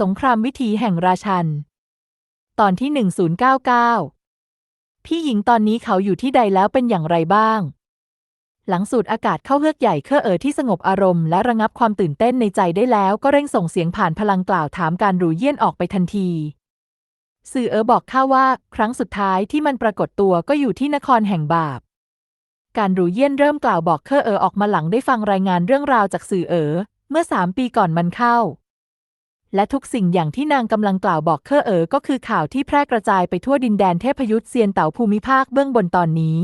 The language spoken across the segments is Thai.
สงครามวิถีแห่งราชัน ตอนที่ 1099 พี่หญิงตอนนี้เขาอยู่ที่ใดแล้วเป็นอย่างไรบ้าง หลังสูดอากาศเข้าเฮือกใหญ่เครือเอ๋อที่สงบอารมณ์และระงับความตื่นเต้นในใจได้แล้วก็เร่งส่งเสียงผ่านพลังกล่าวถามการหรูเยี่ยนออกไปทันที สื่อเอ๋อบอกข้าว่า ครั้งสุดท้ายที่มันปรากฏตัวก็อยู่ที่นครแห่งบาป การหรูเยี่ยนเริ่มกล่าวบอกเครือเอ๋อออกมาหลังได้ฟังรายงานเรื่องราวจากสื่อเอ๋อเมื่อสามปีก่อนมันเข้า และทุกสิ่งอย่างที่นางกำลังกล่าวบอกเคอเอ๋อก็คือข่าวที่แพร่กระจายไปทั่วดินแดนเทพยุทธเซียนเต่าภูมิภาคเบื้องบนตอนนี้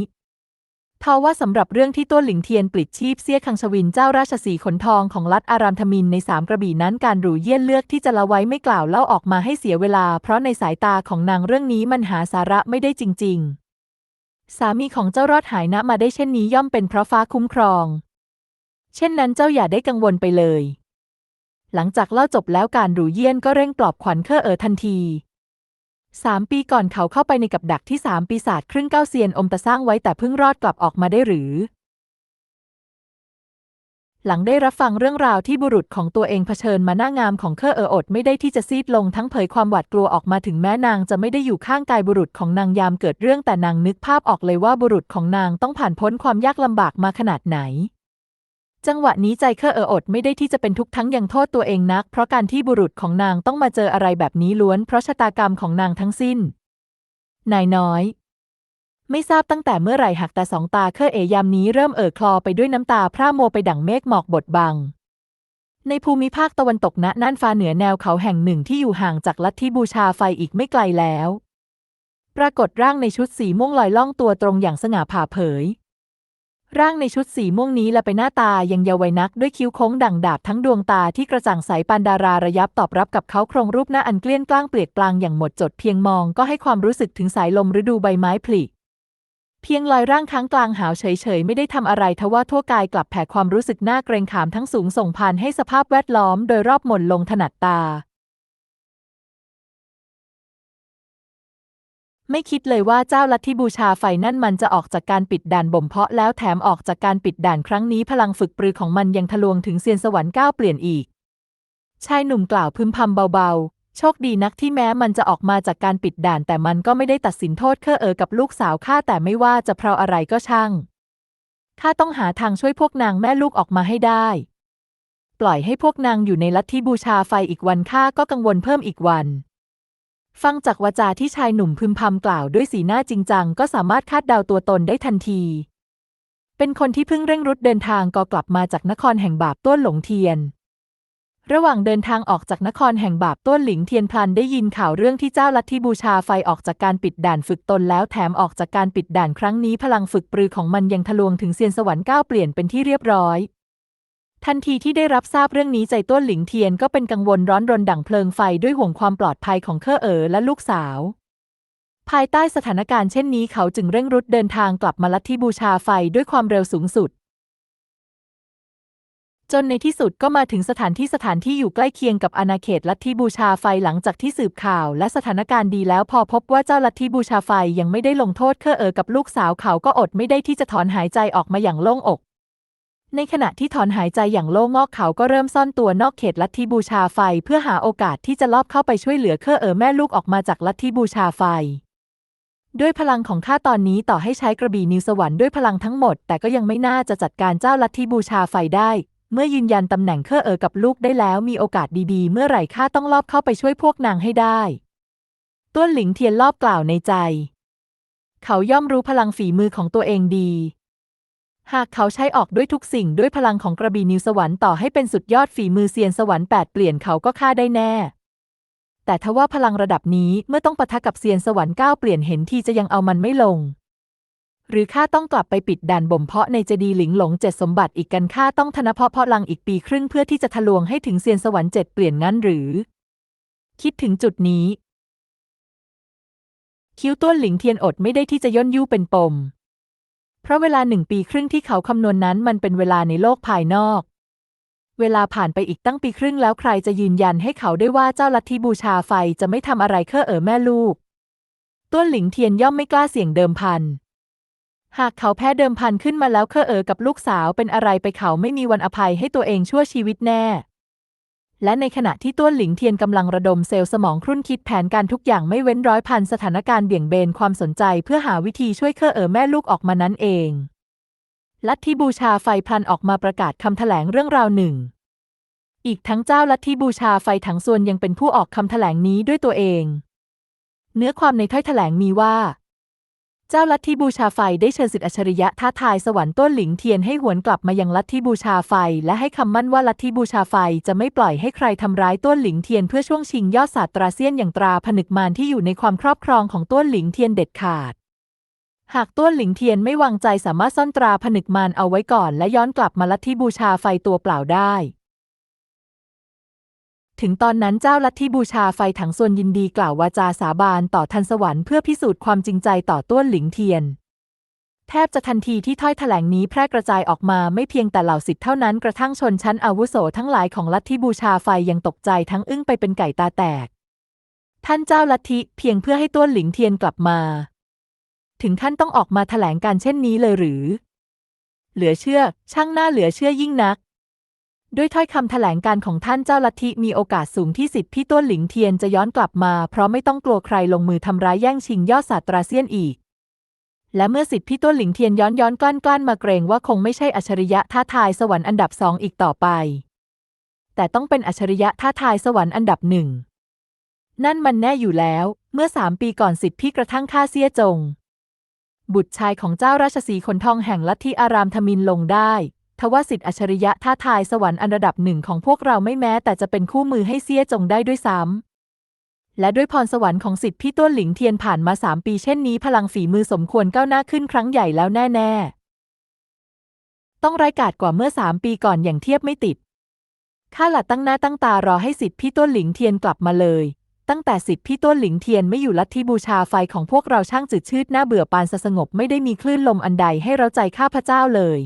ทว่าสำหรับเรื่องที่ต้นหลิงเทียนปลิดชีพเสี้ยคังชวินเจ้าราชสีขนทองของรัฐอารามธมินในสามกระบี่นั้นการหรูเยี่ยนเลือกที่จะละไว้ไม่กล่าวเล่าออกมาให้เสียเวลา เพราะในสายตาของนางเรื่องนี้มันหาสาระไม่ได้จริง ๆ สามีของเจ้ารอดหายนะมาได้เช่นนี้ย่อมเป็นเพราะฟ้าคุ้มครอง เช่นนั้นเจ้าอย่าได้กังวลไปเลย หลังจากเล่าจบแล้วการหรูเยี่ยนก็เร่งปลอบขวัญเคอเอ๋อทันทีสามปีก่อนเขาเข้าไปในกับดักที่สามปีศาจครึ่งเก้าเซียนอมตะสร้างไว้แต่เพิ่งรอดกลับออกมาได้หรือ หลังได้รับฟังเรื่องราวที่บุรุษของตัวเองเผชิญมาหน้างามของเคอเอออดไม่ได้ที่จะซีดลงทั้งเผยความหวาดกลัวออกมาถึงแม้นางจะไม่ได้อยู่ข้างกายบุรุษของนางยามเกิดเรื่องแต่นางนึกภาพออกเลยว่าบุรุษของนางต้องผ่านพ้นความยากลำบากมาขนาดไหน จังหวะนี้ใจเคอเอออดไม่ได้ที่จะเป็นทุกข์ทั้งยังโทษตัวเองนัก เพราะการที่บุรุษของนางต้องมาเจออะไรแบบนี้ล้วน เพราะชะตากรรมของนางทั้งสิ้น นายน้อย ไม่ทราบตั้งแต่เมื่อไหร่หักแต่สองตาเคอเอยามนี้เริ่มเอ่อคลอไปด้วยน้ำตาพร่าโมไปดั่งเมฆหมอกบดบัง ในภูมิภาคตะวันตกณน่านฟ้าเหนือแนวเขาแห่งหนึ่งที่อยู่ห่างจากลัทธิบูชาไฟอีกไม่ไกลแล้ว ปรากฏร่างในชุดสีม่วงลอยล่องตัวตรงอย่างสง่าผ่าเผย ร่างในชุดสีม่วงนี้ละไปหน้าตายังเยาวัยนักด้วยคิ้วโค้งดั่งดาบทั้งดวงตาที่กระจ่างใสปานดาราระยับตอบรับกับเขาโครงรูปหน้าอันเกลี้ยงกล้างเปลียกปลางอย่างหมดจดเพียงมองก็ให้ความรู้สึกถึงสายลมฤดูใบไม้ผลิเพียงลอยร่างค้างกลางหาวเฉยๆ ไม่ได้ทำอะไรทว่าทั่วกายกลับแผ่ความรู้สึกหน่าเกรงขามทั้งสูงส่งผ่านให้สภาพแวดล้อมโดยรอบหม่นลงถนัดตา ไม่คิดเลยว่าเจ้าลัทธิบูชาไฟนั่นมันจะออกจากการปิดด่านบ่มเพาะแล้วแถมออกจากการปิดด่านครั้งนี้พลังฝึกปรือของมันยังทะลวงถึงเซียนสวรรค์ก้าวเปลี่ยนอีก ชายหนุ่มกล่าวพึมพำเบาๆ โชคดีนักที่แม้มันจะออกมาจากการปิดด่าน แต่มันก็ไม่ได้ตัดสินโทษเคอเออกับลูกสาวข้าแต่ไม่ว่าจะเพราะอะไรก็ช่างข้าต้องหาทางช่วยพวกนางแม่ลูกออกมาให้ได้ ปล่อยให้พวกนางอยู่ในลัทธิบูชาไฟอีกวันข้าก็กังวลเพิ่มอีกวัน ฟังจากวาจาที่ชายหนุ่มพึมพำกล่าวด้วยสีหน้าจริงจังก็สามารถคาดเดาตัวตนได้ทันที เป็นคนที่เพิ่งเร่งรุดเดินทางก็กลับมาจากนครแห่งบาปต้นหลงเทียน ระหว่างเดินทางออกจากนครแห่งบาปต้นหลิงเทียนพลันได้ยินข่าวเรื่องที่เจ้าลัทธิบูชาไฟออกจากการปิดด่านฝึกตนแล้วแถมออกจากการปิดด่านครั้งนี้พลังฝึกปรือของมันยังทะลวงถึงเซียนสวรรค์ก้าวเปลี่ยนเป็นที่เรียบร้อย ทันทีที่ได้รับทราบเรื่องนี้ใจต้นหลิงเทียนก็เป็นกังวลร้อนรนดั่งเพลิงไฟด้วยห่วงความปลอดภัยของเคอเอ๋อและลูกสาว ภายใต้สถานการณ์เช่นนี้เขาจึงเร่งรุดเดินทางกลับมาลัทธิบูชาไฟด้วยความเร็วสูงสุด จนในที่สุดก็มาถึงสถานที่สถานที่อยู่ใกล้เคียงกับอาณาเขตลัทธิบูชาไฟหลังจากที่สืบข่าว และสถานการณ์ดีแล้วพอพบว่าเจ้าลัทธิบูชาไฟยังไม่ได้ลงโทษเคอเอ๋อกับลูกสาวเขาก็อดไม่ได้ที่จะถอนหายใจออกมาอย่างโล่งอก ในขณะที่ถอนหายใจอย่างโล่งอกเขาก็เริ่มซ่อนตัวนอกเขตลัทธิบูชาไฟ เพื่อหาโอกาสที่จะลอบเข้าไปช่วยเหลือเคอเอ๋อแม่ลูกออกมาจากลัทธิบูชาไฟ ด้วยพลังของข้าตอนนี้ต่อให้ใช้กระบี่นิวสวรรค์ด้วยพลังทั้งหมด แต่ก็ยังไม่น่าจะจัดการเจ้าลัทธิบูชาไฟได้ เมื่อยืนยันตำแหน่งเคอเอ๋อกับลูกได้แล้วมีโอกาสดีๆ เมื่อไหร่ข้าต้องลอบเข้าไปช่วยพวกนางให้ได้ต้นหลิงเทียนลอบกล่าวในใจ เขาย่อมรู้พลังฝีมือของตัวเองดี หากเขาใช้ออกด้วยทุกสิ่งด้วยพลังของกระบี่นิวสวรรค์ต่อให้เป็นสุดยอดฝีมือเซียนสวรรค์แปดเปลี่ยนเขาก็ฆ่าได้แน่ แต่ทว่าพลังระดับนี้เมื่อต้องปะทะกับเซียนสวรรค์เก้าเปลี่ยนเห็นทีจะยังเอามันไม่ลง หรือข้าต้องกลับไปปิดด่านบ่มเพาะในเจดีหลิงหลงเจ็ดสมบัติอีกกันข้าต้องธนเพาะเพาะลังอีกปีครึ่งเพื่อที่จะทะลวงให้ถึงเซียนสวรรค์เจ็ดเปลี่ยนงั้นหรือ คิดถึงจุดนี้ คิ้วต้วนหลิงเทียนอดไม่ได้ที่จะย่นยู่เป็นปม เพราะเวลาหนึ่งปีครึ่งที่เขาคำนวณนนั้นมันเป็นเวลาในโลกภายนอก เวลาผ่านไปอีกตั้งปีครึ่งแล้วใครจะยืนยันให้เขาได้ว่าเจ้าลัทธิบูชาไฟจะไม่ทำอะไรเคอเอ๋อแม่ลูก ต้นหลิงเทียนย่อมไม่กล้าเสี่ยงเดิมพันหากเขาแพ้เดิมพันขึ้นมาแล้วเคอเอ๋อกับลูกสาวเป็นอะไรไปเขาไม่มีวันอภัยให้ตัวเองชั่วชีวิตแน่ และในขณะที่ต้วนหลิงเทียนกำลังระดมเซลล์สมองครุ่นคิดแผนการทุกอย่างไม่เว้นร้อยพันสถานการณ์เบี่ยงเบนความสนใจเพื่อหาวิธีช่วยเคอเอ๋อแม่ลูกออกมานั้นเอง ลัทธิบูชาไฟพลันออกมาประกาศคำแถลงเรื่องราวหนึ่ง อีกทั้งเจ้าลัทธิบูชาไฟถังส่วนยังเป็นผู้ออกคำแถลงนี้ด้วยตัวเอง เนื้อความในถ้อยแถลงมีว่า เจ้าลัทธิบูชาไฟได้เชิญสิทธิอัจฉริยะท้าทายสวรรค์ต้นหลิงเทียนให้หวนกลับมายังลัทธิบูชาไฟ และให้คำมั่นว่าลัทธิบูชาไฟจะไม่ปล่อยให้ใครทำร้ายต้นหลิงเทียนเพื่อช่วงชิงยอดศาสตราเซียนอย่างตราผนึกมารที่อยู่ในความครอบครองของต้นหลิงเทียนเด็ดขาด หากต้นหลิงเทียนไม่วางใจสามารถซ่อนตราผนึกมารเอาไว้ก่อน และย้อนกลับมาลัทธิบูชาไฟตัวเปล่าได้ ถึงตอนนั้นเจ้าลัทธิบูชาไฟถังส่วนยินดีกล่าววาจาสาบานต่อทันสวรรค์เพื่อพิสูจน์ความจริงใจต่อต้วนหลิงเทียน แทบจะทันทีที่ถ้อยแถลงนี้แพร่กระจายออกมาไม่เพียงแต่เหล่าสิทธิ์เท่านั้นกระทั่งชนชั้นอาวุโสทั้งหลายของลัทธิบูชาไฟยังตกใจทั้งอึ้งไปเป็นไก่ตาแตก ท่านเจ้าลัทธิเพียงเพื่อให้ต้วนหลิงเทียนกลับมา ถึงขั้นต้องออกมาแถลงการเช่นนี้เลยหรือ เหลือเชื่อ ช่างน่าเหลือเชื่อยิ่งนัก ด้วยถ้อยคำแถลงการของท่านเจ้าลัทธิมีโอกาสสูงที่สิทธิ์พี่ต้วนหลิงเทียนจะย้อนกลับมา เพราะไม่ต้องกลัวใครลงมือทำร้ายแย่งชิงยอดศาสตราเซียนอีก และเมื่อสิทธิ์พี่ต้วนหลิงเทียนย้อนย้อนกลั้นกลั้นมาเกรงว่าคงไม่ใช่อัจฉริยะท้าทายสวรรค์อันดับสองอีกต่อไป แต่ต้องเป็นอัจฉริยะท้าทายสวรรค์อันดับหนึ่งนั่นมันแน่อยู่แล้ว เมื่อสามปีก่อนสิทธิ์พี่กระทั่งฆ่าเสียจง บุตรชายของเจ้าราชสีขนทองแห่งลัทธิอารามธมินลงได้ ทว่าสิทธิอัจฉริยะท้าทายสวรรค์อันระดับหนึ่งของพวกเราไม่แม้แต่จะเป็นคู่มือให้เสียจงได้ด้วยซ้ำ และด้วยพรสวรรค์ของสิทธิพี่ต้วนหลิงเทียนผ่านมาสามปีเช่นนี้ พลังฝีมือสมควรก้าวหน้าขึ้นครั้งใหญ่แล้วแน่ ๆ ต้องไร้กาจกว่าเมื่อสามปีก่อนอย่างเทียบไม่ติด ข้าหละตั้งหน้าตั้งตารอให้สิทธิพี่ต้วนหลิงเทียนกลับมาเลย ตั้งแต่สิทธิพี่ต้วนหลิงเทียนไม่อยู่ลัทธิบูชาไฟของพวกเราช่างจืดชืดน่าเบื่อปานสงบไม่ได้มีคลื่นลมอันใดให้เราใจข้าพเจ้าเลย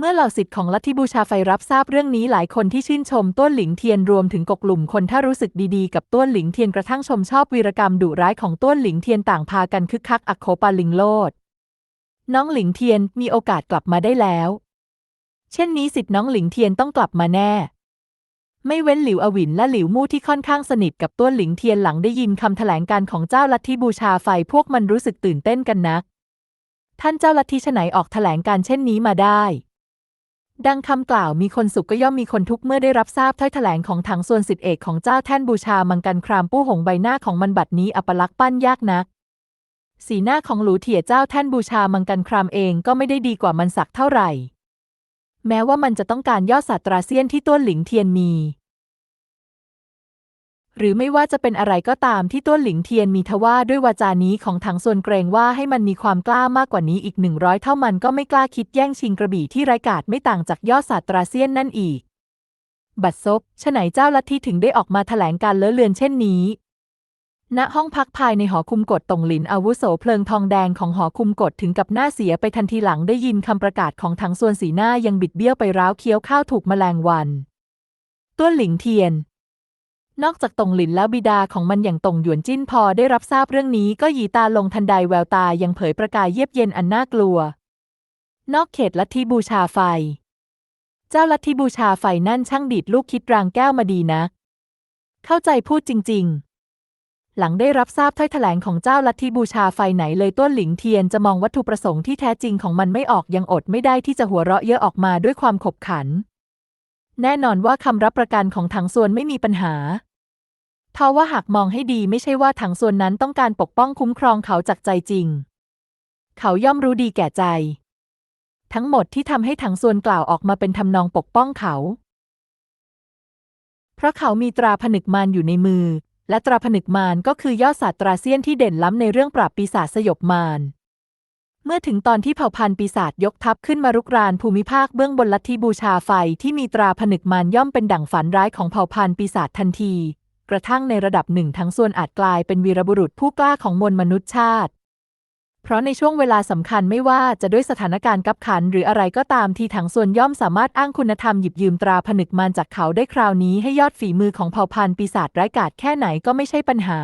เมื่อเหล่าสิทธิ์ของลัทธิบูชาไฟรับทราบเรื่องนี้หลายคนที่ชื่นชมต้วนหลิงเทียนรวมถึงกกลุ่มคนถ้ารู้สึกดีๆกับต้วนหลิงเทียนกระทั่งชมชอบวีรกรรมดุร้ายของต้วนหลิงเทียนต่างพากันคึกคักอักโคปาลิงโลด น้องหลิงเทียนมีโอกาสกลับมาได้แล้ว เช่นนี้สิทธิ์น้องหลิงเทียนต้องกลับมาแน่ ไม่เว้นหลิวอวินและหลิวมู่ที่ค่อนข้างสนิทกับต้วนหลิงเทียนหลังได้ยินคำแถลงการของเจ้าลัทธิบูชาไฟพวกมันรู้สึกตื่นเต้นกันนัก ท่านเจ้าลัทธิฉไหนออกแถลงการเช่นนี้มาได้ ดังคำกล่าวมีคนสุขก็ย่อมมีคนทุกข์เมื่อได้รับทราบถ้อยแถลงของถังส่วนสิทธิเอกของเจ้าแท่นบูชามังกันครามปู้หงใบหน้าของมันบัดนี้อัปลักษณ์ปั้นยากนัก สีหน้าของหลูเถียเจ้าแท่นบูชามังกันครามเองก็ไม่ได้ดีกว่ามันสักเท่าไหร่ แม้ว่ามันจะต้องการยอดศาสตราเซียนที่ต้วนหลิงเทียนมี หรือไม่ว่าจะเป็นอะไรก็ตามที่ต้วนหลิงเทียนมีทว่าด้วยวาจานี้ของถังส่วนเกรงว่าให้มันมีความกล้ามากกว่านี้อีกหนึ่งร้อยเท่ามันก็ไม่กล้าคิดแย่งชิงกระบี่ที่ไร้กาจไม่ต่างจากยอดศาสตราเซียนนั่นอีก บัดซบฉไหนเจ้าลัทธิถึงได้ออกมาแถลงการเลอะเลือนเช่นนี้ ณห้องพักภายในหอคุมกฎตงหลินอาวุโสเพลิงทองแดงของหอคุมกฎถึงกับหน้าเสียไปทันทีหลังได้ยินคำประกาศของถังส่วนสีหน้ายังบิดเบี้ยวไปร้าวเคี้ยวข้าวถูกแมลงวันต้วนหลิงเทียน นอกจากตงหลินแล้วบิดาของมันอย่างตงหยวนจิ้นพอได้รับทราบเรื่องนี้ก็หยีตาลงทันใดแววตายังเผยประกายเยียบเย็นอันน่ากลัว นอกเขตลัทธิบูชาไฟ เจ้าลัทธิบูชาไฟนั่นช่างดีดลูกคิดรางแก้วมาดีนะเข้าใจพูดจริง ๆ หลังได้รับทราบถ้อยแถลงของเจ้าลัทธิบูชาไฟไหนเลยต้นหลิงเทียนจะมองวัตถุประสงค์ที่แท้จริงของมันไม่ออกยังอดไม่ได้ที่จะหัวเราะเยอะออกมาด้วยความขบขัน แน่นอนว่าคำรับประกันของถังส่วนไม่มีปัญหา ทว่าหากมองให้ดีไม่ใช่ว่าถังส่วนนั้นต้องการปกป้องคุ้มครองเขาจากใจจริง เขาย่อมรู้ดีแก่ใจ ทั้งหมดที่ทำให้ถังส่วนกล่าวออกมาเป็นทำนองปกป้องเขา เพราะเขามีตราผนึกมารอยู่ในมือ และตราผนึกมารก็คือยอดศาสตราเซียนที่เด่นล้ำในเรื่องปราบปีศาจสยบมารเมื่อถึงตอนที่เผ่าพันธุ์ปีศาจยกทัพขึ้นมารุกรานภูมิภาคเบื้องบนลัทธิบูชาไฟที่มีตราผนึกมารย่อมเป็นดั่งฝันร้ายของเผ่าพันธุ์ปีศาจทันที กระทั่งในระดับหนึ่งทั้งส่วนอาจกลายเป็นวีรบุรุษผู้กล้าของมวลมนุษยชาติ เพราะในช่วงเวลาสำคัญไม่ว่าจะด้วยสถานการณ์กับขัน หรืออะไรก็ตามที่ถังส่วนย่อมสามารถอ้างคุณธรรมหยิบยืมตราผนึกมารจากเขาได้คราวนี้ให้ยอดฝีมือของเผ่าพันธุ์ปีศาจร้ายกาจแค่ไหนก็ไม่ใช่ปัญหา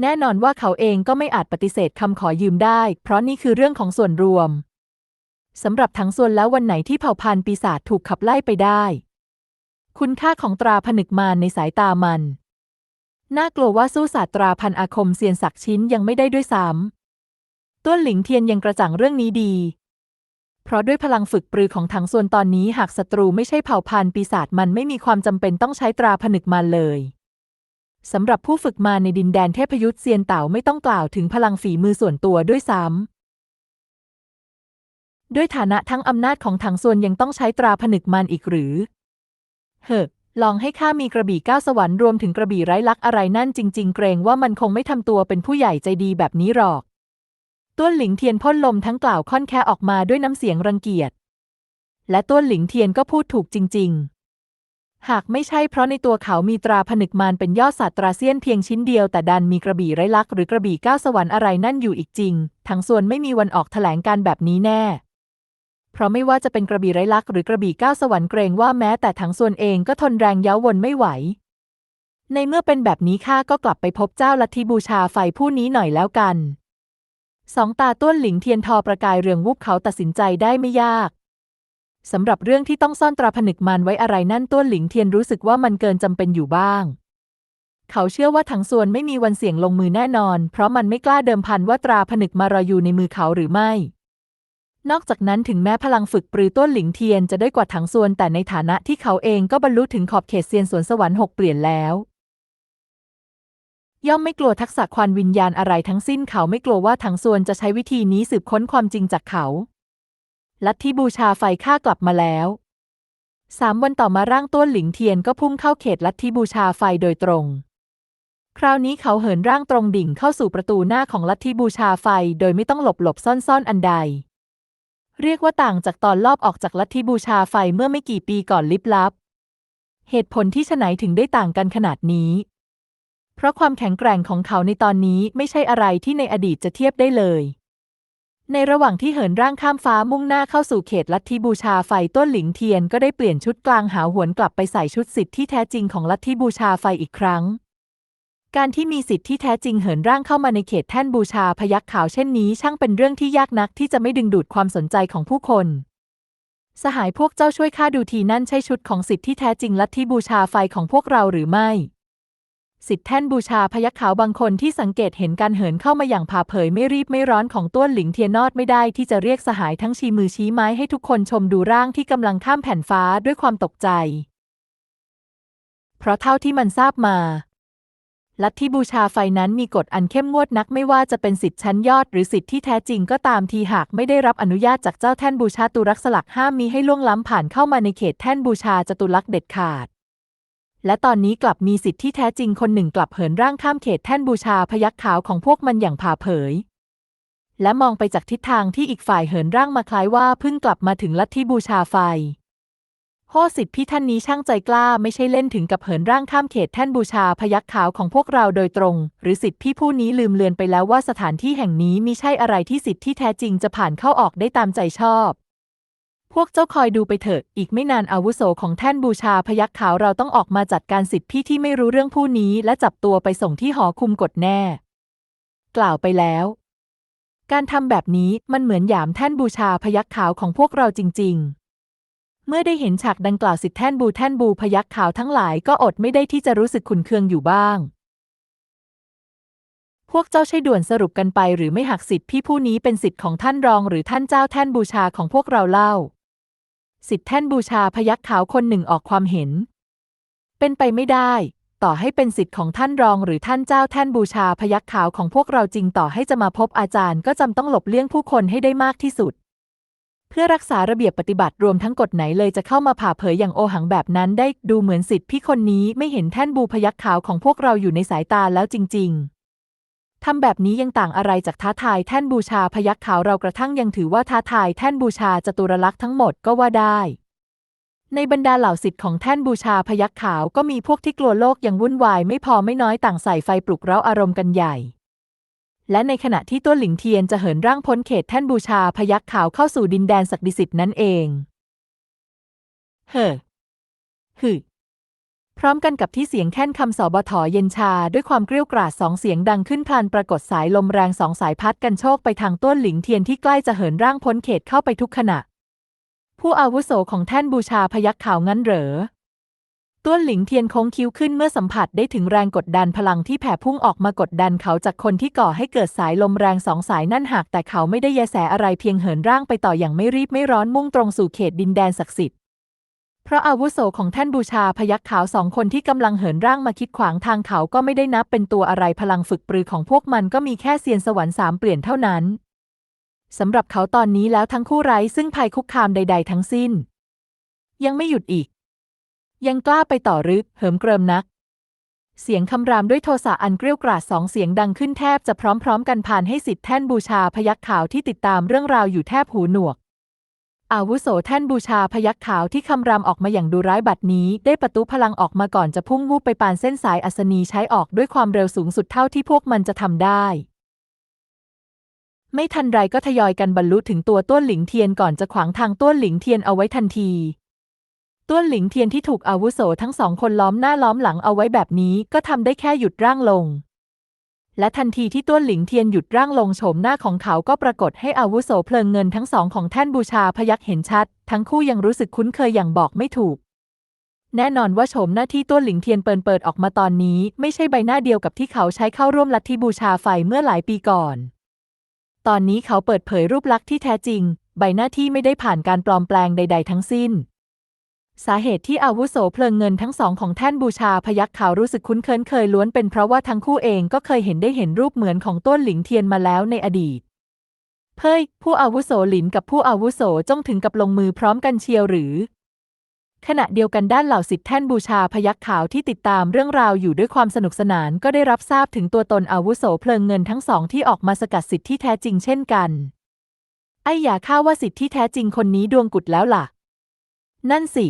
แน่นอนว่าเขาเองก็ไม่อาจปฏิเสธคำขอยืมได้ เพราะนี่คือเรื่องของส่วนรวม สำหรับทั้งส่วนแล้ววันไหนที่เผ่าพันธุ์ปีศาจถูกขับไล่ไปได้ คุณค่าของตราผนึกมารในสายตามัน น่ากลัวว่าสู้ศาสตราพันอาคมเซียนศักชิ้นยังไม่ได้ด้วยซ้ำต้วนหลิงเทียนยังกระจ่างเรื่องนี้ดี เพราะด้วยพลังฝึกปรือของถังส่วนตอนนี้หากศัตรูไม่ใช่เผ่าพันธุ์ปีศาจมันไม่มีความจำเป็นต้องใช้ตราผนึกมารเลยสำหรับผู้ฝึกมาในดินแดนเทพยุทธเซียนเต่าไม่ต้องกล่าวถึงพลังฝีมือส่วนตัวด้วยซ้ำด้วยฐานะทั้งอำนาจของถังส่วนยังต้องใช้ตราผนึกมารอีกหรือ เฮ้อลองให้ข้ามีกระบี่ก้าวสวรรค์รวมถึงกระบี่ไร้ลักอะไรนั่นจริง ๆ เกรงว่ามันคงไม่ทำตัวเป็นผู้ใหญ่ใจดีแบบนี้หรอก ต้วนหลิงเทียนพ่นลมทั้งกล่าวค่อนแค่ออกมาด้วยน้ำเสียงรังเกียจ และต้วนหลิงเทียนก็พูดถูกจริง ๆ หากไม่ใช่เพราะในตัวเขามีตราผนึกมารเป็นยอดศาสตราเซียนเพียงชิ้นเดียวแต่ดันมีกระบี่ไร้ลักหรือกระบี่ก้าวสวรรค์อะไรนั่นอยู่อีกจริง ทั้งส่วนไม่มีวันออกแถลงการแบบนี้แน่ เพราะไม่ว่าจะเป็นกระบี่ไร้ลักหรือกระบี่ก้าวสวรรค์เกรงว่าแม้แต่ทั้งส่วนเองก็ทนแรงเย้าวนไม่ไหว ในเมื่อเป็นแบบนี้ข้าก็กลับไปพบเจ้าลัทธิบูชาไฟผู้นี้หน่อยแล้วกัน สองตาต้วนหลิงเทียนทอประกายเรืองวุบเขาตัดสินใจได้ไม่ยากสำหรับเรื่องที่ต้องซ่อนตราผนึกมารไว้อะไรนั่นต้วนหลิงเทียนรู้สึกว่ามันเกินจำเป็นอยู่บ้าง เขาเชื่อว่าถังส่วนไม่มีวันเสี่ยงลงมือแน่นอน เพราะมันไม่กล้าเดิมพันว่าตราผนึกมารออยู่ในมือเขาหรือไม่ นอกจากนั้นถึงแม้พลังฝึกปรือต้นหลิงเทียนจะได้กว่าถังส่วนแต่ในฐานะที่เขาเองก็บรรลุถึงขอบเขตเซียนสวนสวรรค์หกเปลี่ยนแล้ว ย่อมไม่กลัวทักษะควานวิญญาณอะไรทั้งสิ้นเขาไม่กลัวว่าถังส่วนจะใช้วิธีนี้สืบค้นความจริงจากเขา ลัทธิบูชาไฟข้ากลับมาแล้วสามวันต่อมาร่างต้นหลิงเทียนก็พุ่งเข้าเขตลัทธิบูชาไฟโดยตรง คราวนี้เขาเหินร่างตรงดิ่งเข้าสู่ประตูหน้าของลัทธิบูชาไฟโดยไม่ต้องหลบหลบซ่อนซ่อนอันใด เรียกว่าต่างจากตอนลอบออกจากลัทธิบูชาไฟเมื่อไม่กี่ปีก่อนลิบลับ เหตุผลที่ฉไหนถึงได้ต่างกันขนาดนี้ เพราะความแข็งแกร่งของเขาในตอนนี้ไม่ใช่อะไรที่ในอดีตจะเทียบได้เลย ในระหว่างที่เหินร่างข้ามฟ้ามุ่งหน้าเข้าสู่เขตลัทธิบูชาไฟต้นหลิงเทียนก็ได้เปลี่ยนชุดกลางหาวหวนกลับไปใส่ชุดสิทธิ์ที่แท้จริงของลัทธิบูชาไฟอีกครั้ง การที่มีสิทธิ์ที่แท้จริงเหินร่างเข้ามาในเขตแท่นบูชาพยักขาวเช่นนี้ ช่างเป็นเรื่องที่ยากนักที่จะไม่ดึงดูดความสนใจของผู้คน สหายพวกเจ้าช่วยข้าดูทีนั่นใช่ชุดของสิทธิ์ที่แท้จริงลัทธิบูชาไฟของพวกเราหรือไม่ สิทธิแท่นบูชาพยักขาวบางคนที่สังเกตเห็นการเหินเข้ามาอย่างผ่าเผยไม่รีบไม่ร้อนของต้วนหลิงเทียนนอดไม่ได้ที่จะเรียกสหายทั้งชี้มือชี้ไม้ให้ทุกคนชมดูร่างที่กำลังข้ามแผ่นฟ้าด้วยความตกใจ เพราะเท่าที่มันทราบมา ลัทธิบูชาไฟนั้นมีกฎอันเข้มงวดนักไม่ว่าจะเป็นสิทธิชั้นยอดหรือสิทธิที่แท้จริงก็ตามทีหากไม่ได้รับอนุญาตจากเจ้าแท่นบูชาตุรักษ์สลักห้ามมีให้ล่วงล้ำผ่านเข้ามาในเขตแท่นบูชาจตุรักษเด็ดขาด และตอนนี้กลับมีสิทธิที่แท้จริงคนหนึ่งกลับเหินร่างข้ามเขตแท่นบูชาพยักขาวของพวกมันอย่างผ่าเผย และมองไปจากทิศทางที่อีกฝ่ายเหินร่างมาคล้ายว่าเพิ่งกลับมาถึงลัทธิบูชาไฟ โหสิทธิพี่ท่านนี้ช่างใจกล้าไม่ใช่เล่นถึงกับเหินร่างข้ามเขตแท่นบูชาพยักขาวของพวกเราโดยตรง หรือสิทธิพี่ผู้นี้ลืมเลือนไปแล้วว่าสถานที่แห่งนี้มิใช่อะไรที่สิทธิที่แท้จริงจะผ่านเข้าออกได้ตามใจชอบ พวกเจ้าคอยดูไปเถอะ อีกไม่นานอาวุโสของแท่นบูชาพยักขาวเราต้องออกมาจัดการสิทธิพี่ที่ไม่รู้เรื่องผู้นี้ และจับตัวไปส่งที่หอคุมกฎแน่ กล่าวไปแล้ว การทำแบบนี้มันเหมือนหยามแท่นบูชาพยักขาวของพวกเราจริง ๆ เมื่อได้เห็นฉากดังกล่าวสิทธิแท่นบูแท่นบูพยักขาวทั้งหลายก็อดไม่ได้ที่จะรู้สึกขุนเคืองอยู่บ้าง พวกเจ้าใช่ด่วนสรุปกันไปหรือไม่หักสิทธิพี่ผู้นี้เป็นสิทธิ์ของท่านรองหรือท่านเจ้าแท่นบูชาของพวกเราเล่า สิทธิแท่นบูชาพยักขาวคนหนึ่งออกความเห็น เป็นไปไม่ได้ ต่อให้เป็นสิทธิ์ของท่านรองหรือท่านเจ้าแท่นบูชาพยักขาวของพวกเราจริงต่อให้จะมาพบอาจารย์ก็จำต้องหลบเลี่ยงผู้คนให้ได้มากที่สุด เพื่อรักษาระเบียบปฏิบัติรวมทั้งกฎไหนเลยจะเข้ามาผ่าเผยอย่างโอหังแบบนั้นได้ดูเหมือนสิทธิ์พี่คนนี้ไม่เห็นแท่นบูพยักขาวของพวกเราอยู่ในสายตาแล้วจริง ๆทำแบบนี้ยังต่างอะไรจากท้าทายแท่นบูชาพยักขาวเรากระทั่งยังถือว่าท้าทายแท่นบูชาจตุรลักษณ์ทั้งหมดก็ว่าได้ในบรรดาเหล่าสิทธิ์ของแท่นบูชาพยักขาวก็มีพวกที่กลัวโลกยังวุ่นวายไม่พอไม่น้อยต่างใส่ไฟปลุกเร้าอารมณ์กันใหญ่ และในขณะที่ต้นหลิงเทียนจะเหินร่างพ้นเขตแท่นบูชาพยักขาวเข้าสู่ดินแดนศักดิสิทธิ์นั่นเอง เฮ่อฮึพร้อมกันกับที่เสียงแท่นคำสอบถอเย็นชาด้วยความเกรี้ยวกราดสองเสียงดังขึ้นพลันปรากฏสายลมแรงสองสายพัดกันโชกไปทางต้นหลิงเทียนที่ใกล้จะเหินร่างพ้นเขตเข้าไปทุกขณะ ผู้อาวุโสของแท่นบูชาพยักขาวงั้นเหรอ ต้วนหลิงเทียนโค้งคิ้วขึ้นเมื่อสัมผัสได้ถึงแรงกดดันพลังที่แผ่พุ่งออกมากดดันเขาจากคนที่ก่อให้เกิดสายลมแรงสองสายนั่นหากแต่เขาไม่ได้แยแสอะไรเพียงเหินร่างไปต่ออย่างไม่รีบไม่ร้อนมุ่งตรงสู่เขตดินแดนศักดิ์สิทธิ์เพราะอาวุโสของท่านบูชาพยักขาวสองคนที่กำลังเหินร่างมาคิดขวางทางเขาก็ไม่ได้นับเป็นตัวอะไรพลังฝึกปรือของพวกมันก็มีแค่เซียนสวรรค์สามเปลี่ยนเท่านั้นสำหรับเขาตอนนี้แล้วทั้งคู่ไร้ซึ่งภัยคุกคามใด ๆ ทั้งสิ้น ยังไม่หยุดอีก ยังกล้าไปต่อรือเหิมเกริมนัก เสียงคำรามด้วยโทสะอันเกรี้ยวกราดสองเสียงดังขึ้นแทบจะพร้อมๆ กันผ่านให้สิทธิ์แท่นบูชาพยักขาวที่ติดตามเรื่องราวอยู่แทบหูหนวก อาวุโสแท่นบูชาพยักขาวที่คำรามออกมาอย่างดูร้ายบัดนี้ ได้ประตูพลังออกมาก่อนจะพุ่งวูบไปปานเส้นสายอัศนีใช้ออกด้วยความเร็วสูงสุดเท่าที่พวกมันจะทำได้ไม่ทันไรก็ทยอยกันบรรลุถึงตัวต้วนหลิงเทียนก่อนจะขวางทางต้วนหลิงเทียนเอาไว้ทันที ต้วนหลิงเทียนที่ถูกอาวุโสทั้งสองคนล้อมหน้าล้อมหลังเอาไว้แบบนี้ก็ทำได้แค่หยุดร่างลง และทันทีที่ต้วนหลิงเทียนหยุดร่างลงโฉมหน้าของเขาก็ปรากฏให้อาวุโสเพลิงเงินทั้งสองของแท่นบูชาพยักเห็นชัด ทั้งคู่ยังรู้สึกคุ้นเคยอย่างบอกไม่ถูก แน่นอนว่าโฉมหน้าที่ต้วนหลิงเทียนเปิดเปิดออกมาตอนนี้ ไม่ใช่ใบหน้าเดียวกับที่เขาใช้เข้าร่วมลัทธิบูชาไฟเมื่อหลายปีก่อน ตอนนี้เขาเปิดเผยรูปลักษณ์ที่แท้จริง ใบหน้าที่ไม่ได้ผ่านการปลอมแปลงใด ๆ ทั้งสิ้น สาเหตุที่อาวุโสเพลิงเงินทั้งสองของแท่นบูชาพยักขาวรู้สึกคุ้นเคยเคยล้วนเป็นเพราะว่าทั้งคู่เองก็เคยเห็นได้เห็นรูปเหมือนของต้นหลิงเทียนมาแล้วในอดีต เพ่ยผู้อาวุโสหลินกับผู้อาวุโสจ้องถึงกับลงมือพร้อมกันเชียวหรือ ขณะเดียวกันด้านเหล่าสิทธิแท่นบูชาพยักขาวที่ติดตามเรื่องราวอยู่ด้วยความสนุกสนานก็ได้รับทราบถึงตัวตนอาวุโสเพลิงเงินทั้งสองที่ออกมาสกัดสิทธิที่แท้จริงเช่นกัน ไอ้อย่าข้าว่าสิทธิที่แท้จริงคนนี้ดวงกุดแล้วล่ะ นั่นสิ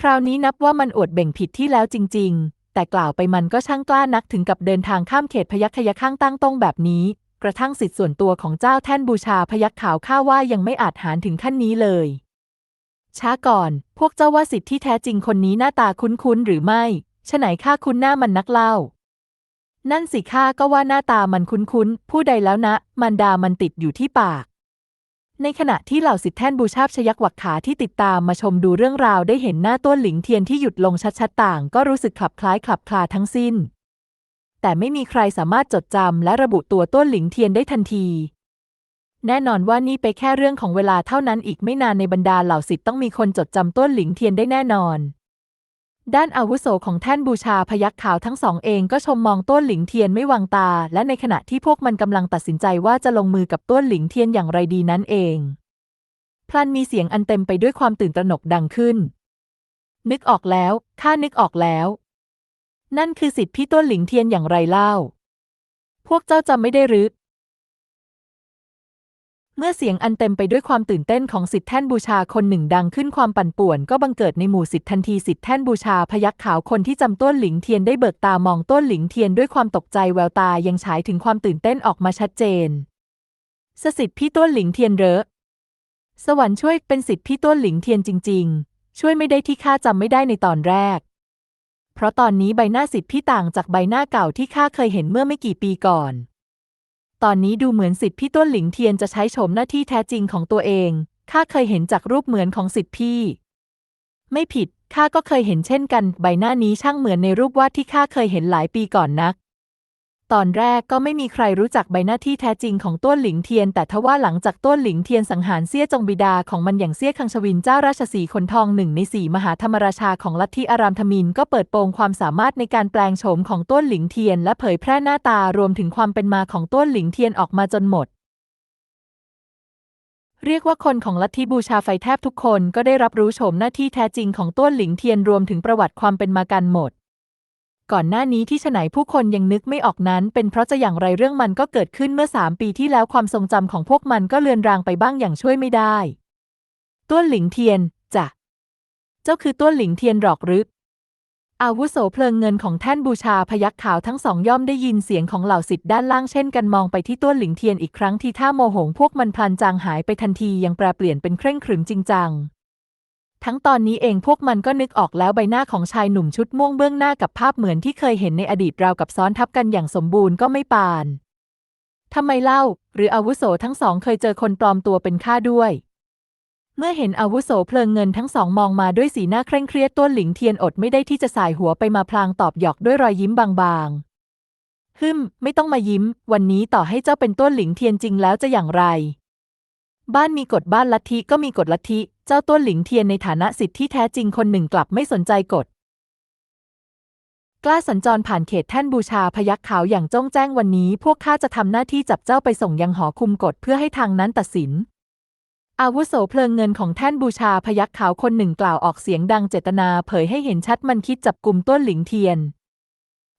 คราวนี้นับว่ามันอวดเบ่งผิดที่แล้วจริง ๆ แต่กล่าวไปมันก็ช่างกล้านักถึงกับเดินทางข้ามเขตพยัคฆยข้างตั้งต้งแบบนี้ กระทั่งสิทธิส่วนตัวของเจ้าแท่นบูชาพยัคฆ์ขาวข้าว่ายังไม่อาจหารถึงขั้นนี้เลย ช้าก่อน พวกเจ้าว่าสิทธิที่แท้จริงคนนี้หน้าตาคุ้นๆหรือไม่ฉไหนข้าคุ้นหน้ามันนักเล่า นั่นสิข้าก็ว่าหน้าตามันคุ้นๆผู้ใดแล้วนะ มันดามันติดอยู่ที่ปาก ในขณะที่เหล่าสิทธิแท่นบูชาชยักวักขาที่ติดตามมาชมดูเรื่องราวได้เห็นหน้าต้นหลิงเทียนที่หยุดลงชัดๆต่าง ก็รู้สึกคลับคล้ายคลับคลาทั้งสิ้น แต่ไม่มีใครสามารถจดจำและระบุตัวต้นหลิงเทียนได้ทันที แน่นอนว่านี่ไปแค่เรื่องของเวลาเท่านั้นอีกไม่นานในบรรดาเหล่าสิทธิ์ต้องมีคนจดจำต้นหลิงเทียนได้แน่นอน ด้านอาวุโสของแท่นบูชาพยักขาวทั้งสองเองก็ชมมองต้นหลิงเทียนไม่วางตา และในขณะที่พวกมันกำลังตัดสินใจว่าจะลงมือกับต้นหลิงเทียนอย่างไรดีนั้นเอง พลันมีเสียงอันเต็มไปด้วยความตื่นตระหนกดังขึ้น นึกออกแล้ว ข้านึกออกแล้ว นั่นคือสิทธิพี่ต้นหลิงเทียนอย่างไรเล่า พวกเจ้าจำไม่ได้หรือ เมื่อเสียงอันเต็มไปด้วยความตื่นเต้นของสิทธิแท่นบูชาคนหนึ่งดังขึ้นความปั่นป่วน ก็บังเกิดในหมู่สิทธิทันทีสิทธิแท่นบูชาพยักขาวคนที่จำต้นหลิงเทียนได้เบิกตามองต้นหลิงเทียนด้วยความตกใจแววตายังฉายถึงความตื่นเต้นออกมาชัดเจนสสิทธิพี่ต้นหลิงเทียนเหรอสวรรค์ช่วยเป็นสิทธิพี่ต้นหลิงเทียนจริง ๆ ช่วยไม่ได้ที่ข้าจำไม่ได้ในตอนแรก เพราะตอนนี้ใบหน้าสิทธิพี่ต่างจากใบหน้าเก่าที่ข้าเคยเห็นเมื่อไม่กี่ปีก่อน ตอนนี้ดูเหมือนสิทธิพี่ต้นหลิงเทียนจะใช้โฉมหน้าที่แท้จริงของตัวเอง ข้าเคยเห็นจากรูปเหมือนของสิทธิพี่ ไม่ผิด ข้าก็เคยเห็นเช่นกัน ใบหน้านี้ช่างเหมือนในรูปวาดที่ข้าเคยเห็นหลายปีก่อนนัก ตอนแรกก็ไม่มีใครรู้จักใบหน้าที่แท้จริงของต้นหลิงเทียน แต่ทว่าหลังจากต้นหลิงเทียนสังหารเสี้ยจงบิดาของมันอย่างเสี้ยคังชวินเจ้าราชสีขนทองหนึ่งในสี่มหาธรรมราชาของลัทธิอารามธมินก็เปิดโปงความสามารถในการแปลงโฉมของต้นหลิงเทียน และเผยแพร่หน้าตารวมถึงความเป็นมาของต้นหลิงเทียนออกมาจนหมด เรียกว่าคนของลัทธิบูชาไฟแทบทุกคนก็ได้รับรู้โฉมหน้าที่แท้จริงของต้นหลิงเทียนรวมถึงประวัติความเป็นมากันหมด ก่อนหน้านี้ที่ฉไหนผู้คนยังนึกไม่ออกนั้น เป็นเพราะจะอย่างไรเรื่องมันก็เกิดขึ้นเมื่อสามปีที่แล้วความทรงจำของพวกมันก็เลือนรางไปบ้างอย่างช่วยไม่ได้ต้นหลิงเทียนจ้ะเจ้าคือต้นหลิงเทียนหรอกหรืออาวุโสเพลิงเงินของแท่นบูชาพยักขาวทั้งสองย่อมได้ยินเสียงของเหล่าสิทธิ์ด้านล่างเช่นกันมองไปที่ต้นหลิงเทียนอีกครั้งที่ท่าโมโหงพวกมันพลันจางหายไปทันทียังแปรเปลี่ยนเป็นเคร่งขรึมจริงจัง ทั้งตอนนี้เองพวกมันก็นึกออกแล้วใบหน้าของชายหนุ่มชุดม่วงเบื้องหน้ากับภาพเหมือนที่เคยเห็นในอดีตราวกับซ้อนทับกันอย่างสมบูรณ์ก็ไม่ปานทำไมเล่า หรืออาวุโสทั้งสองเคยเจอคนปลอมตัวเป็นข้าด้วย เมื่อเห็นอาวุโสเพลิงเงินทั้งสองมองมาด้วยสีหน้าเคร่งเครียดต้นหลิงเทียนอดไม่ได้ที่จะสายหัวไปมาพลางตอบหยอกด้วยรอยยิ้มบางๆฮึมไม่ต้องมายิ้ม วันนี้ต่อให้เจ้าเป็นต้นหลิงเทียนจริงแล้วจะอย่างไร บ้านมีกฎบ้านลัทธิก็มีกฎลัทธิ เจ้าต้นหลิงเทียนในฐานะสิทธิ์ที่แท้จริงคนหนึ่งกลับไม่สนใจกฎ กล้าสัญจรผ่านเขตแท่นบูชาพยักขาวอย่างจ้องแจ้งวันนี้ พวกข้าจะทำหน้าที่จับเจ้าไปส่งยังหอคุมกฎเพื่อให้ทางนั้นตัดสิน อาวุโสเพลิงเงินของแท่นบูชาพยักขาวคนหนึ่งกล่าวออกเสียงดังเจตนาเผยให้เห็นชัดมันคิดจับกลุ่มต้นหลิงเทียน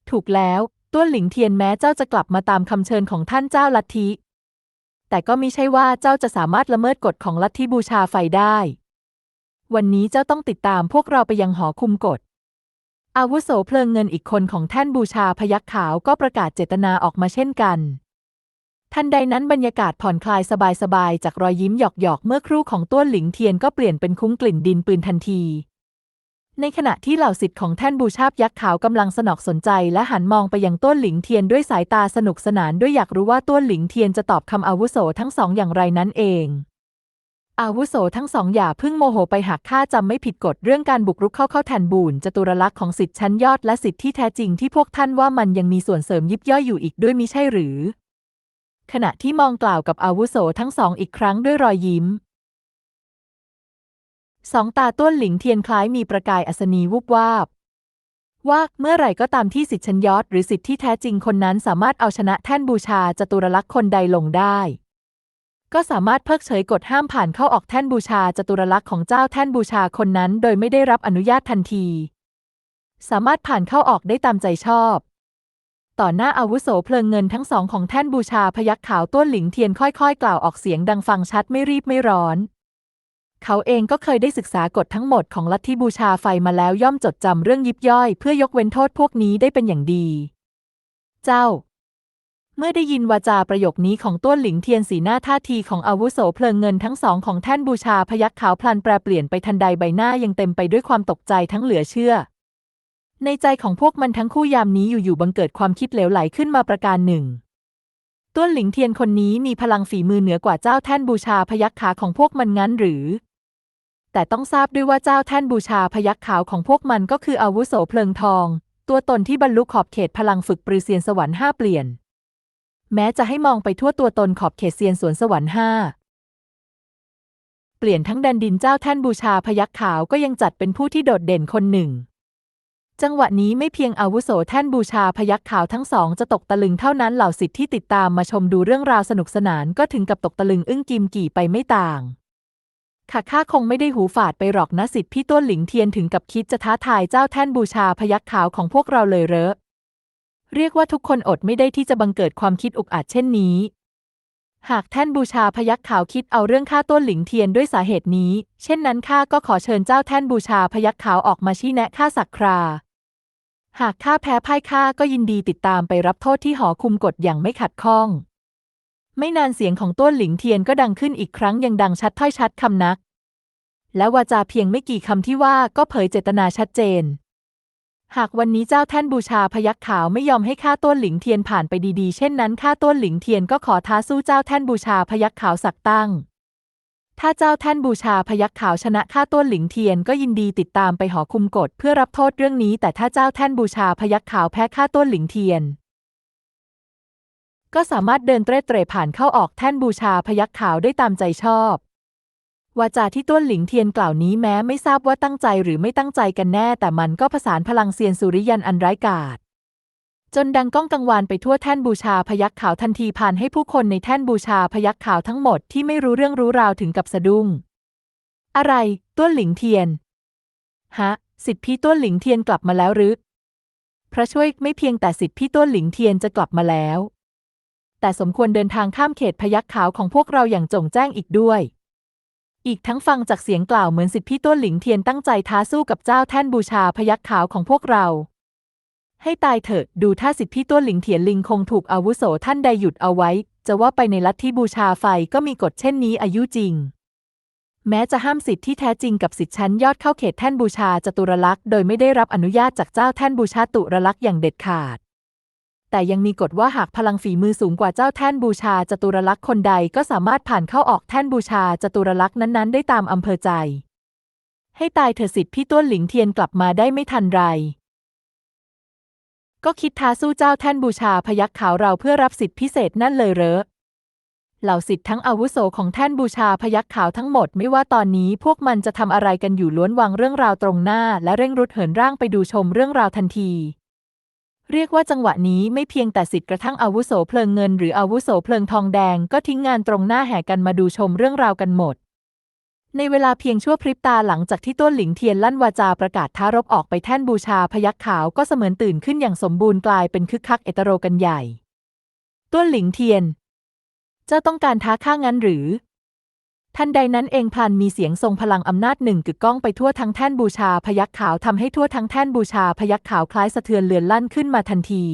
ถูกแล้วต้นหลิงเทียนแม้เจ้าจะกลับมาตามคำเชิญของท่านเจ้าลัทธิ แต่ก็ไม่ใช่ว่าเจ้าจะสามารถละเมิดกฎของลัทธิบูชาไฟได้ วันนี้เจ้าต้องติดตามพวกเราไปยังหอคุมกฎ อาวุโสเพลิงเงินอีกคนของแท่นบูชาพยักขาวก็ประกาศเจตนาออกมาเช่นกัน ทันใดนั้นบรรยากาศผ่อนคลายสบายๆ จากรอยยิ้มหยอกๆ เมื่อครู่ของต้วนหลิงเทียนก็เปลี่ยนเป็นคุ้งกลิ่นดินปืนทันที ในขณะที่เหล่าสิทธิ์ของแท่นบูชายักษ์ขาวกำลังสนอกสนใจ และหันมองไปยังต้นหลิงเทียนด้วยสายตาสนุกสนานด้วยอยากรู้ว่าต้วนหลิงเทียนจะตอบคำอาวุโสทั้งสองอย่างไรนั้นเอง อาวุโสทั้งสองอย่าพิ่งโมโหไปหากข้าจำไม่ผิดกฎเรื่องการบุกรุกเข้าเข้าแทนบูนจตุรลักษณ์ของสิทธิชั้นยอดและสิทธิที่แท้จริงที่พวกท่านว่ามันยังมีส่วนเสริมยิบย่อยอยู่อีกด้วยมิใช่หรือ ขณะที่มองกล่าวกับอาวุโสทั้งสองอีกครั้งด้วยรอยยิ้ม สองตาต้วนหลิงเทียนคล้ายมีประกายอัศนีวุบวาบว่าเมื่อไหร่ก็ตามที่สิทธิชันยอดหรือสิทธิที่แท้จริงคนนั้นสามารถเอาชนะแท่นบูชาจตุรลักษณ์คนใดลงได้ ก็สามารถเพิกเฉยกฎห้ามผ่านเข้าออกแท่นบูชาจตุรลักษณ์ของเจ้าแท่นบูชาคนนั้น โดยไม่ได้รับอนุญาตทันที สามารถผ่านเข้าออกได้ตามใจชอบ ต่อหน้าอาวุโสเพลิงเงินทั้งสองของแท่นบูชาพยักขาวต้วนหลิงเทียนค่อยๆ กล่าวออกเสียงดังฟังชัดไม่รีบไม่ร้อน เขาเองก็เคยได้ศึกษากฎทั้งหมดของลัทธิบูชาไฟมาแล้วย่อมจดจำเรื่องยิบย่อย เพื่อยกเว้นโทษพวกนี้ได้เป็นอย่างดี เจ้า เมื่อได้ยินวาจาประโยคนี้ของต้วนหลิงเทียนสีหน้าท่าทีของอาวุโสเพลิงเงินทั้งสองของแท่นบูชาพยักขาวพลันแปรเปลี่ยนไปทันใดใบหน้ายังเต็มไปด้วยความตกใจทั้งเหลือเชื่อ ในใจของพวกมันทั้งคู่ยามนี้อยู่ๆบังเกิดความคิดเหลวไหลขึ้นมาประการหนึ่งต้วนหลิงเทียนคนนี้มีพลังฝีมือเหนือกว่าเจ้าแท่นบูชาพยักขาของพวกมันงั้นหรือ แต่ต้องทราบด้วยว่าเจ้าแท่นบูชาพยักขาวของพวกมันก็คืออาวุโสเพลิงทอง ตัวตนที่บรรลุขอบเขตพลังฝึกปรือเซียนสวรรค์ห้าเปลี่ยน แม้จะให้มองไปทั่วตัวตนขอบเขตเซียนสวนสวรรค์ห้าเปลี่ยนทั้งแดนดินเจ้าแท่นบูชาพยักขาวก็ยังจัดเป็นผู้ที่โดดเด่นคนหนึ่ง จังหวะนี้ไม่เพียงอาวุโสแท่นบูชาพยักขาวทั้งสองจะตกตะลึงเท่านั้นเหล่าสิทธิ์ที่ติดตามมาชมดูเรื่องราวสนุกสนานก็ถึงกับตกตะลึงอึ้งกิมกี่ไปไม่ต่าง ข้าข้าคงไม่ได้หูฝาดไปหรอกนะสิทธิ์พี่ต้นหลิงเทียนถึงกับคิดจะท้าทายเจ้าแท่นบูชาพยักขาวของพวกเราเลยเหรอเรียกว่าทุกคนอดไม่ได้ที่จะบังเกิดความคิดอุกอาจเช่นนี้ หากแท่นบูชาพยักขาวคิดเอาเรื่องข้าต้นหลิงเทียนด้วยสาเหตุนี้ เช่นนั้นข้าก็ขอเชิญเจ้าแท่นบูชาพยักขาวออกมาชี้แนะข้าสักครา หากข้าแพ้พ่ายข้าก็ยินดีติดตามไปรับโทษที่หอคุมกฎอย่างไม่ขัดข้อง ไม่นานเสียงของต้นหลิงเทียนก็ดังขึ้นอีกครั้งยังดังชัดถ้อยชัดคำนัก และวาจาเพียงไม่กี่คำที่ว่าก็เผยเจตนาชัดเจน หากวันนี้เจ้าแท่นบูชาพยักขาวไม่ยอมให้ข้าต้นหลิงเทียนผ่านไปดีๆ เช่นนั้นข้าต้นหลิงเทียนก็ขอท้าสู้เจ้าแท่นบูชาพยักขาวสักตั้ง ถ้าเจ้าแท่นบูชาพยักขาวชนะข้าต้นหลิงเทียนก็ยินดีติดตามไปหอคุมกฎเพื่อรับโทษเรื่องนี้ แต่ถ้าเจ้าแท่นบูชาพยักขาวแพ้ข้าต้นหลิงเทียน ก็สามารถเดินเตร่เตร่ผ่านเข้าออกแท่นบูชาพยักขาวได้ตามใจชอบ วาจาที่ต้วนหลิงเทียนกล่าวนี้แม้ไม่ทราบว่าตั้งใจหรือไม่ตั้งใจกันแน่ แต่มันก็ผสานพลังเซียนสุริยันอันร้ายกาจจนดังก้องกังวานไปทั่วแท่นบูชาพยักขาวทันทีผ่านให้ผู้คนในแท่นบูชาพยักขาวทั้งหมดที่ไม่รู้เรื่องรู้ราวถึงกับสะดุ้ง อะไร ต้นหลิงเทียน ฮะ สิทธิพี่ต้นหลิงเทียนกลับมาแล้วหรือ พระช่วยไม่เพียงแต่สิทธิพี่ต้นหลิงเทียนจะกลับมาแล้ว แต่สมควรเดินทางข้ามเขตพยักขาวของพวกเราอย่างจงแจ้งอีกด้วย อีกทั้งฟังจากเสียงกล่าวเหมือนสิทธิพี่ต้นหลิงเทียนตั้งใจท้าสู้กับเจ้าแท่นบูชาพยักขาวของพวกเรา ให้ตายเถิดดูท่าสิทธิพี่ต้นหลิงเทียนลิงคงถูกอาวุโสท่านใดหยุดเอาไว้ จะว่าไปในลัทธิบูชาไฟก็มีกฎเช่นนี้อายุจริงแม้จะห้ามสิทธิที่แท้จริงกับสิทธิชั้นยอดเข้าเขตแท่นบูชาจตุรลักษ์โดยไม่ได้รับอนุญาตจากเจ้าแท่นบูชาตุรลักษ์อย่างเด็ดขาด แต่ยังมีกฎว่าหากพลังฝีมือสูงกว่าเจ้าแท่นบูชาจตุรลักษณ์คนใดก็สามารถผ่านเข้าออกแท่นบูชาจตุรลักษณ์นั้นๆ ได้ตามอำเภอใจ ให้ตายเถอะสิทธิ์พี่ต้วนหลิงเทียนกลับมาได้ไม่ทันไร ก็คิดท้าสู้เจ้าแท่นบูชาพยักขาวเราเพื่อรับสิทธิพิเศษนั่นเลยเหรอเหล่าสิทธิ์ทั้งอาวุโสของแท่นบูชาพยักขาวทั้งหมดไม่ว่าตอนนี้พวกมันจะทำอะไรกันอยู่ล้วนวางเรื่องราวตรงหน้า และเร่งรุดเหินร่างไปดูชมเรื่องราวทันที เรียกว่าจังหวะนี้ไม่เพียงแต่สิทธิ์กระทั่งอาวุโสเพลิงเงินหรืออาวุโสเพลิงทองแดงก็ทิ้งงานตรงหน้าแห่กันมาดูชมเรื่องราวกันหมด ในเวลาเพียงชั่วพริบตาหลังจากที่ต้นหลิงเทียนลั่นวาจาประกาศท้ารบออกไปแท่นบูชาพยักขาวก็เสมือนตื่นขึ้นอย่างสมบูรณ์กลายเป็นคึกคักเอตโรกันใหญ่ ต้นหลิงเทียน เจ้าต้องการท้าข้างั้นหรือ ทันใดนั้นเองพลันมีเสียงทรงพลังอำนาจหนึ่งกึกก้องไปทั่วทั้งแท่นบูชาพยักขาวทำให้ทั่วทั้งแท่นบูชาพยักขาวคล้ายสะเทือนเลือนลั่นขึ้นมาทันที